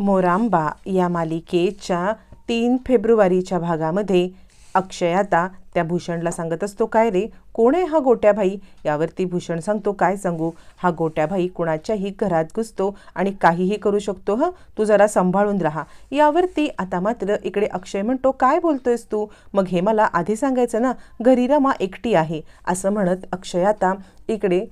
मोरांबा या मालिकेच्या तीन फेब्रुवारीच्या भागामध्ये अक्षय आता त्या भूषणला सांगत असतो काय रे? कोण आहे हा गोट्याभाई? यावरती भूषण सांगतो काय सांगू? हा गोट्याभाई कुणाच्याही घरात घुसतो आणि काहीही करू शकतो ह? तू जरा सांभाळून राहा. यावरती आता मात्र इकडे अक्षय म्हणतो काय बोलतोयस तू? मग हे मला आधी सांगायचं ना? घरी रमा एकटी आहे. असं म्हणत अक्षय आता इकडे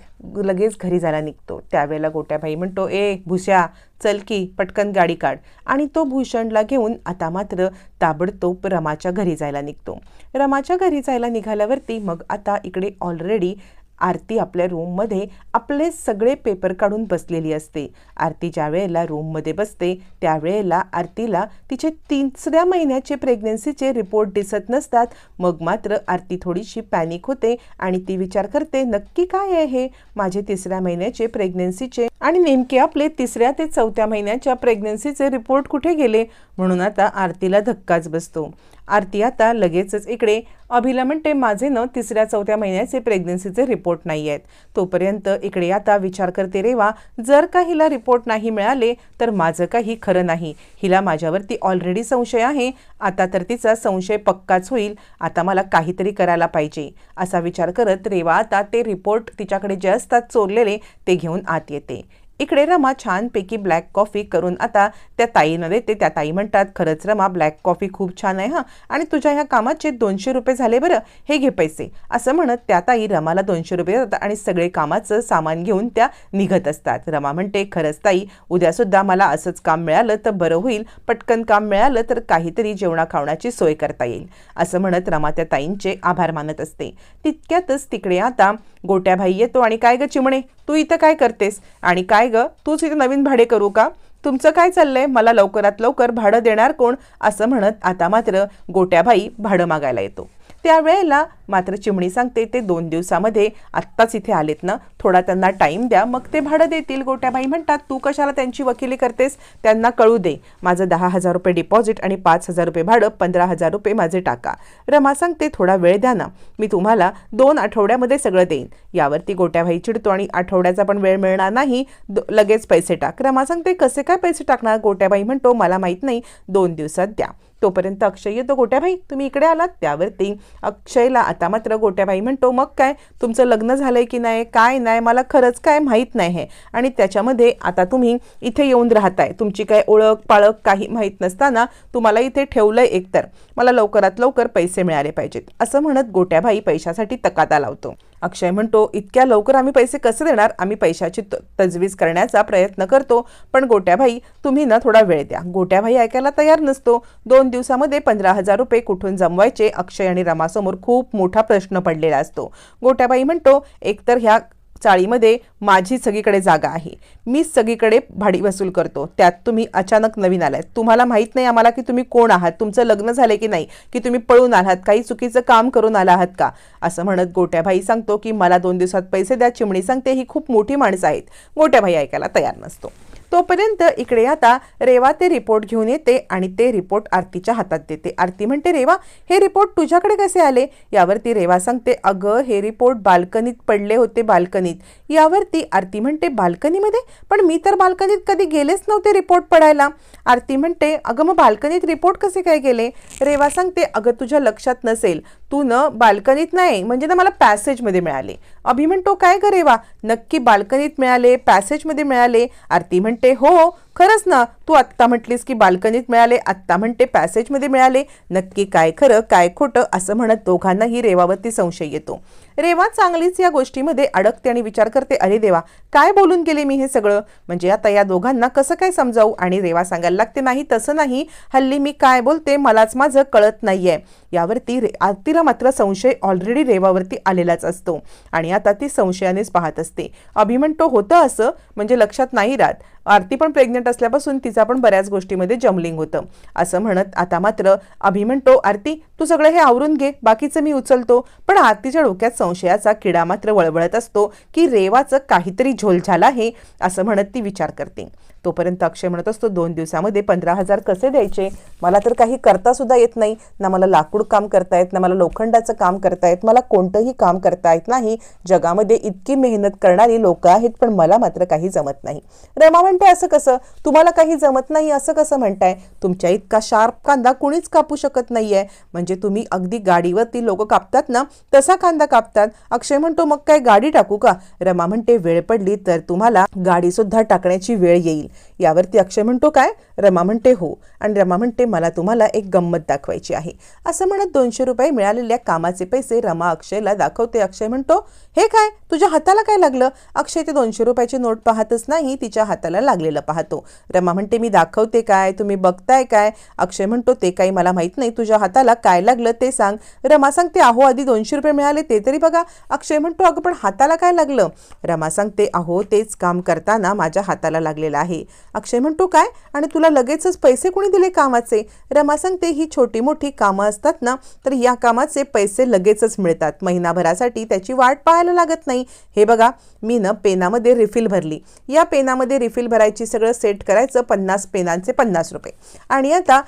लगेच घरी जायला निघतो. त्यावेळेला गोट्याभाई म्हणतो ए भुस्या चल की पटकन गाडी काढ. आणि तो भूषणला घेऊन आता मात्र ताबडतोब रमाच्या घरी जायला निघतो. रमाच्या घरी जायला निघाल्यावरती मग आता इकडे ऑलरेडी आरती आपल्या रूममध्ये आपले सगळे पेपर काढून बसलेली असते. आरती ज्या वेळेला रूममध्ये बसते त्यावेळेला आरतीला तिचे तिसऱ्या महिन्याचे प्रेग्नन्सीचे रिपोर्ट दिसत नसतात. मग मात्र आरती थोडीशी पॅनिक होते आणि ती विचार करते नक्की काय आहे हे माझे तिसऱ्या महिन्याचे प्रेग्नन्सीचे आणि नेमके आपले तिसऱ्या ते चौथ्या महिन्याच्या प्रेग्नन्सीचे रिपोर्ट कुठे गेले? म्हणून आता आरतीला धक्काच बसतो. आरती आता लगेचच इकडे. अभिला म्हणते माझे न तिसऱ्या चौथ्या महिन्याचे प्रेग्नन्सीचे रिपोर्ट नाही आहेत. तोपर्यंत इकडे आता विचार करते रेवा जर का हिला रिपोर्ट नाही मिळाले तर माझं काही खरं नाही. हिला माझ्यावरती ऑलरेडी संशय आहे. आता तर तिचा संशय पक्काच होईल. आता मला काहीतरी करायला पाहिजे. असा विचार करत रेवा आता ते रिपोर्ट तिच्याकडे जे असतात चोरलेले ते घेऊन आत येते. इकडे रमा छानपैकी ब्लॅक कॉफी करून आता त्या ताईनं देते त्या ताई म्हणतात खरंच रमा ब्लॅक कॉफी खूप छान आहे हां. आणि तुझ्या ह्या कामाचे दोनशे रुपये झाले बरं हे घे पैसे. असं म्हणत त्या ताई रमाला दोनशे रुपये देतात आणि सगळे कामाचं सामान घेऊन त्या निघत असतात. रमा म्हणते खरंच ताई उद्यासुद्धा मला असंच काम मिळालं तर बरं होईल. पटकन काम मिळालं तर काहीतरी जेवणा खावण्याची सोय करता येईल. असं म्हणत रमा त्या ताईंचे आभार मानत असते. तितक्यातच तिकडे आता गोट्याभाई येतो आणि काय ग चिमणे? तू इथं काय करतेस? आणि काय ग? तूच इथं नवीन भाडे करू का? तुमचं काय चाललंय? मला लवकरात लवकर भाडं देणार कोण? असं म्हणत आता मात्र गोट्याभाई भाडं मागायला येतो. त्यावेळेला मात्र चिमणी सांगते ते दोन दिवसामध्ये आत्ताच इथे आलेत ना. थोडा त्यांना टाईम द्या. मग ते भाडं देतील. गोट्याबाई म्हणतात तू कशाला त्यांची वकिली करतेस? त्यांना कळू दे. माझं दहा हजार रुपये डिपॉझिट आणि पाच हजार रुपये भाडं पंधरा हजार रुपये माझे टाका. रमा सांगते थोडा वेळ द्या ना. मी तुम्हाला दोन आठवड्यामध्ये सगळं देईन. यावरती गोट्याबाई चिडतो आणि आठवड्याचा पण वेळ मिळणार नाही. लगेच पैसे टाक. रमा सांगते कसे काय पैसे टाकणार? गोट्याबाई म्हणतो मला माहीत नाही. दोन दिवसात द्या. तोपर्यंत अक्षय येतो गोट्याबाई तुम्ही इकडे आलात त्यावरती अक्षयला आता मात्र गोट्याबाई म्हणतो मग काय? तुमचं लग्न झालंय की नाही? काय नाही? मला खरंच काय माहीत नाही आहे आणि त्याच्यामध्ये आता तुम्ही इथे येऊन राहताय. तुमची काय ओळख पाळख काही माहीत नसताना तुम्हाला इथे ठेवलंय एकतर. मला लवकरात लवकर पैसे मिळाले पाहिजेत असं म्हणत गोट्याबाई पैशासाठी तकाता लावतो. अक्षय म्हणतो इतक्या लवकर आम्ही पैसे कसे देणार? आम्ही पैशाची त- तजवीज करण्याचा प्रयत्न करतो पण गोट्याभाई तुम्ही ना थोडा वेळ द्या. गोट्याभाई ऐकायला तयार नसतो. दोन दिवसामध्ये पंधरा हजार रुपये कुठून जमवायचे? अक्षय आणि रमासमोर खूप मोठा प्रश्न पडलेला असतो. गोट्याबाई म्हणतो एकतर ह्या चाळीमध्ये माझी सगळीकडे जागा आहे. मी सगळीकडे भाडी वसूल करतो. त्यात तुम्ही अचानक नवीन आलात. तुम्हाला माहीत नाही आम्हाला की तुम्ही कोण आहात. तुमचं लग्न झालंय की नाही? की तुम्ही पळून आलात? काही चुकीचं काम करून आला आहात का? असं म्हणत गोट्याभाई सांगतो की मला दोन दिवसात पैसे द्या. चिमणी सांगते ही खूप मोठी माणसं आहेत. गोट्याभाई ऐकायला तयार नसतो. तोपर्यंत इकडे आता रेवा ते रिपोर्ट घेऊन येते आणि ते रिपोर्ट आरतीच्या हातात देते. आरती म्हणते रेवा हे रिपोर्ट तुझ्याकडे कसे आले? यावरती रेवा सांगते अगं हे रिपोर्ट बाल्कनीत पडले होते बाल्कनीत. यावरती आरती म्हणते बाल्कनीमध्ये? पण मी तर बाल्कनीत कधी गेलेच नव्हते रिपोर्ट पडायला. आरती म्हणते अगं मग बाल्कनीत रिपोर्ट कसे काय गेले? रेवा सांगते अगं तुझ्या लक्षात नसेल तू न बाल्कनीत नाही म्हणजे ना मला पॅसेजमध्ये मिळाले. अभि म्हणतो काय करे वा नक्की बाल्कनीत मिळाले पॅसेजमध्ये मिळाले. आरती म्हणते हो खरंच ना तू आत्ता म्हटलीस की बाल्कनीत मिळाले आत्ता म्हणते पॅसेजमध्ये मिळाले. नक्की काय खरं काय खोटं असं म्हणत दोघांनाही रेवावरती संशय येतो. रेवा चांगलीच या गोष्टीमध्ये अडकते आणि विचार करते अरे देवा काय बोलून गेले मी हे सगळं? म्हणजे आता या दोघांना कसं काय समजावू? आणि रेवा सांगायला लागते नाही तसं नाही. हल्ली मी काय बोलते मलाच माझं कळत नाहीये. यावरती रे आरतीला मात्र संशय ऑलरेडी रेवावरती आलेलाच असतो. आणि आता ती संशयानेच पाहत असते. अभि म्हणतो होतं असं? म्हणजे लक्षात नाही राहत. आरती पण प्रेग्नेंट असल्यापासून तिचा पण बऱ्याच गोष्टीमध्ये जमलिंग होतं. असं म्हणत आता मात्र अभि म्हणतो आरती तू सगळं हे आवरून घे बाकीचं मी उचलतो. पण आरतीच्या डोक्यात संशयाचा किडा मात्र वळवळत असतो की रेवाचं काहीतरी झोल झाला आहे असं म्हणत ती विचार करते. तोपर्यंत अक्षय म्हणत असतो दोन दिवसामध्ये पंधरा हजार कसे द्यायचे? मला तर काही करता सुद्धा येत नाही. ना मला लाकूड काम करता येत ना मला लोखंडाचं काम करता येत मला कोणतंही काम करता येत नाही. जगामध्ये इतकी मेहनत करणारी लोक आहेत पण मला मात्र काही जमत नाही. रमा म्हणते असं कसं? तुम्हाला काही जमत नाही असं कसं म्हणताय? तुमच्या इतका शार्प कांदा कुणीच कापू शकत नाहीये. म्हणजे तुम्ही अगदी गाडीवरती लोक कापतात ना तसा कांदा कापतात. अक्षय म्हणतो मग काय गाडी टाकू का? रमा म्हणते वेळ पडली तर तुम्हाला गाडी सुद्धा टाकण्याची वेळ येईल. यावरती अक्षय म्हणतो काय? रमा म्हणते हो. आणि रमा म्हणते मला तुम्हाला एक गंमत दाखवायची आहे. असं म्हणत दोनशे रुपये मिळालेल्या कामाचे पैसे रमा अक्षयला दाखवते. अक्षय म्हणतो हे काय? तुझ्या हाताला काय लागलं? अक्षय ते दोनशे रुपयाची नोट पाहतच नाही तिच्या हाताला लागलेलं पाहतो. रमा म्हणते मी दाखवते काय? तुम्ही बघताय काय? अक्षय म्हणतो ते काही मला माहीत नाही. तुझ्या हाताला काय लागलं ते सांग. रमा सांगते अहो आधी दोनशे रुपये मिळाले ते तरी बघा. अक्षय म्हणतो अगं पण हाताला काय लागलं? रमा सांगते अहो तेच काम करताना माझ्या हाताला लागलेलं आहे. अक्षय म्हणतो काय? आणि तुला लगेचच पैसे कोणी दिले कामाचे? रमा सांगते ही छोटी मोठी कामं असतात ना तर या कामाचे पैसे लगेचच मिळतात. महिनाभरासाठी त्याची वाट पाहायला लागत नाही. हे बघा मी ना पेनामध्ये रिफिल भरली. या पेनामध्ये रिफिल भरायची सगळं सेट करायचं पन्नास पेनांचे पन्नास रुपये. आणि आता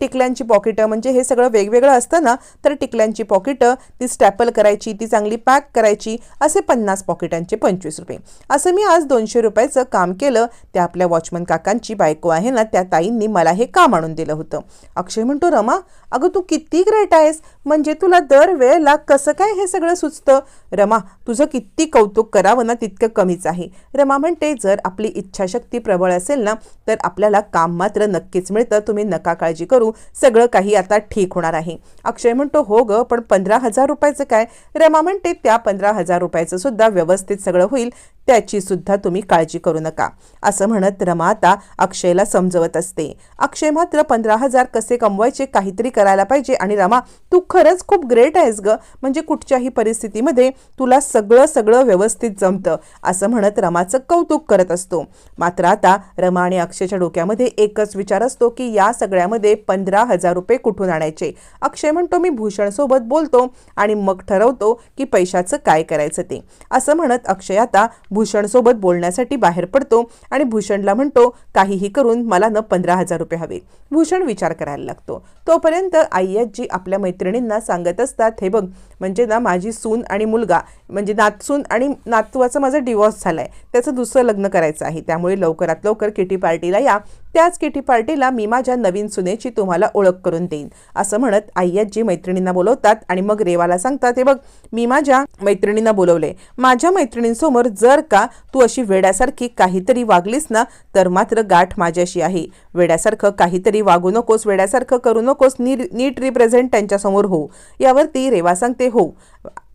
टिकल्यांची पॉकेटं म्हणजे हे सगळं वेगवेगळं असतं ना तर टिकल्यांची पॉकेटं ती स्टॅपल करायची ती चांगली पॅक करायची असे पन्नास पॉकेटांचे पंचवीस रुपये. असं मी आज दोनशे रुपयाचं काम केलं ते आपल्या वॉचमन काकांची बायको आहे ना त्या ताईंनी मला हे काम आणून दिलं होतं. अक्षय म्हणतो रमा अगं तू किती ग्रेट आहेस? म्हणजे तुला दर वेळेला कसं काय हे सगळं सुचतं? रमा तुझं किती कौतुक करावं ना तितकं कमीच आहे. रमा म्हणते जर आपली इच्छाशक्ती प्रबळ असेल ना तर आपल्याला काम मात्र नक्कीच मिळतं. तुम्ही नका काळजी करू. सगळं काही आता ठीक होणार आहे. अक्षय म्हणतो हो ग पण पंधरा हजार रुपयाचं काय? रमा म्हणते त्या पंधरा हजार रुपयाचं सुद्धा व्यवस्थित सगळं होईल. त्याची सुद्धा तुम्ही काळजी करू नका. असं म्हणत रमा आता अक्षयला समजवत असते. अक्षय मात्र पंधरा हजार कसे कमवायचे काहीतरी करायला पाहिजे आणि रमा तू खरंच खूप ग्रेट आहेस ग. म्हणजे कुठच्याही परिस्थितीमध्ये तुला सगळं सगळं व्यवस्थित जमतं असं म्हणत रमाचं कौतुक करत असतो. मात्र आता रमा आणि अक्षयच्या डोक्यामध्ये एकच विचार असतो की या सगळ्यामध्ये पंधरा हजार रुपये कुठून आणायचे? अक्षय म्हणतो मी भूषणसोबत बोलतो आणि मग ठरवतो की पैशाचं काय करायचं ते. असं म्हणत अक्षय आता भूषणसोबत बोलण्यासाठी बाहेर पडतो आणि भूषणला म्हणतो काहीही करून मला न पंधरा हजार रुपये हवे. भूषण विचार करायला लागतो. तोपर्यंत आय्याजी आपल्या मैत्रिणींना सांगत असतात हे बघ म्हणजे ना माझी सून आणि मुलगा म्हणजे नातसून आणि नातवाचा माझा डिवॉर्स आहे त्याचं दुसरं लग्न करायचं आहे. त्यामुळे लवकरात लवकर किटी पार्टीला या. त्याच किटी पार्टीला मी माझ्या नवीन सुनेची तुम्हाला ओळख करून देईन असं म्हणत आय्याजी मैत्रिणींना बोलवतात आणि मग रेवाला सांगतात हे बघ मी माझ्या मैत्रिणींना बोलवले. माझ्या मैत्रिणींसमोर जर का तू अशी वेड्यासारखी काहीतरी वागलीस ना तर मात्र गाठ माझ्याशी आहे. वेड्यासारखं काहीतरी वागू नकोस वेड्यासारखं करू नकोस नी नीट रिप्रेझेंट त्यांच्यासमोर हो. यावरती रेवा सांगते हो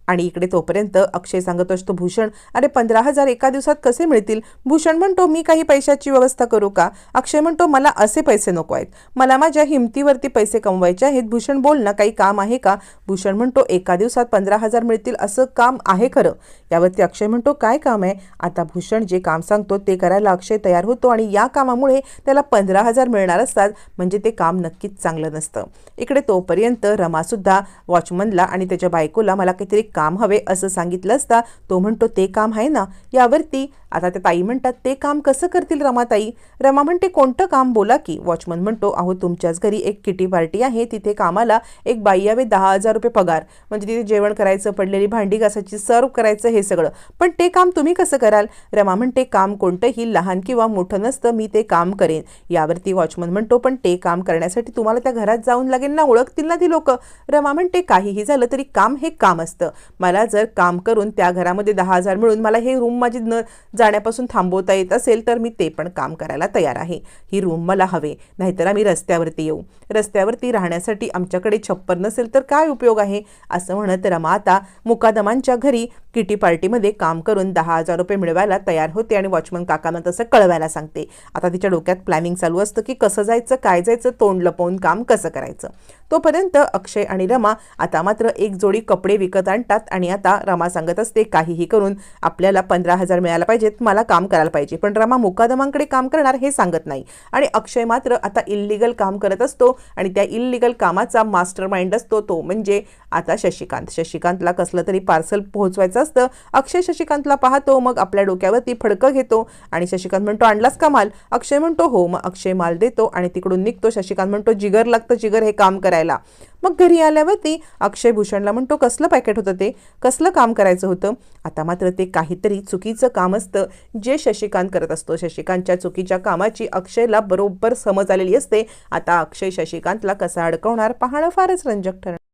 आणि इकडे तोपर्यंत अक्षय सांगत असतो भूषण अरे पंधरा हजार एका दिवसात कसे मिळतील? भूषण म्हणतो मी काही पैशाची व्यवस्था करू का? अक्षय म्हणतो मला असे पैसे नको आहेत. मला माझ्या हिमतीवरती पैसे कमवायचे आहेत. भूषण बोल ना काही काम आहे का? भूषण म्हणतो एका दिवसात पंधरा हजार मिळतील असं काम आहे खरं. यावरती अक्षय म्हणतो काय काम आहे? आता भूषण जे काम सांगतो ते करायला अक्षय तयार होतो आणि या कामामुळे त्याला पंधरा हजार मिळणार असतात म्हणजे ते काम नक्कीच चांगलं नसतं. इकडे तोपर्यंत रमासुद्धा वॉचमनला आणि त्याच्या बायकोला मला काहीतरी काम हवे असं सांगितलं असता तो म्हणतो ते काम आहे ना? यावरती आता त्या ताई म्हणतात ते काम कसं करतील रमाताई? रमा म्हणते कोणतं काम? बोला की. वॉचमन म्हणतो अहो तुमच्याच घरी एक किटी पार्टी आहे. तिथे कामाला एक बाई यावे दहा हजार रुपये पगार. म्हणजे तिथे जेवण करायचं पडलेली भांडी घासायची सर्व करायचं हे सगळं. पण ते काम तुम्ही कसं कराल? रमा म्हणते काम कोणतंही लहान किंवा मोठं नसतं मी ते काम करेन. यावरती वॉचमन म्हणतो पण ते काम करण्यासाठी तुम्हाला त्या घरात जाऊन लागेल ना? ओळखतील ना ती लोक? रमा म्हणते काहीही झालं तरी काम हे काम असतं. मला जर काम करून त्या घरामध्ये दहा हजार मिळून मला हे रूम माझी न जाण्यापासून थांबवता येत असेल तर मी ते पण काम करायला तयार आहे. ही रूम मला हवे नाहीतर आम्ही रस्त्यावरती येऊ. रस्त्यावरती राहण्यासाठी आमच्याकडे छप्पर नसेल तर काय उपयोग आहे? असं म्हणत रमा आता मुकादमांच्या घरी किटी पार्टीमध्ये काम करून दहा हजार रुपये मिळवायला तयार होते आणि वॉचमन काकांना तसं कळवायला सांगते. आता तिच्या डोक्यात प्लॅनिंग चालू असतं की कसं जायचं काय जायचं तोंड लपवून काम कसं करायचं? तोपर्यंत अक्षय आणि रमा आता मात्र एक जोडी कपडे विकत आणतात आणि आता रमा सांगत असते काहीही करून आपल्याला पंधरा हजार मिळायला पाहिजेत मला काम करायला पाहिजे. पण रमा मुकादमांकडे काम करणार हे सांगत नाही. आणि अक्षय मात्र आता इल्लिगल काम करत असतो आणि त्या इल्लिगल कामाचा मास्टर माइंड असतो तो म्हणजे आता शशिकांत. शशिकांतला कसलं तरी पार्सल पोहोचवायचं असतं. अक्षय शशिकांतला पाहतो मग आपल्या डोक्यावरती फडकं घेतो आणि शशिकांत म्हणतो आणलास का माल? अक्षय म्हणतो हो. मग अक्षय माल देतो आणि तिकडून निघतो. शशिकांत म्हणतो जिगर लागतं जिगर हे काम करायला मग घरी आल्यावरती अक्षय भूषणला म्हणतो कसलं पॅकेट होतं ते? कसलं काम करायचं होतं? आता मात्र ते काहीतरी चुकीचं काम असतं. जे शशिकांत करत असतो शशिकांतच्या चुकीच्या कामाची अक्षयला बरोबर समज आलेली असते. आता अक्षय शशिकांतला कसा अडकवणार? पाहणं फारच रंजक ठरणार.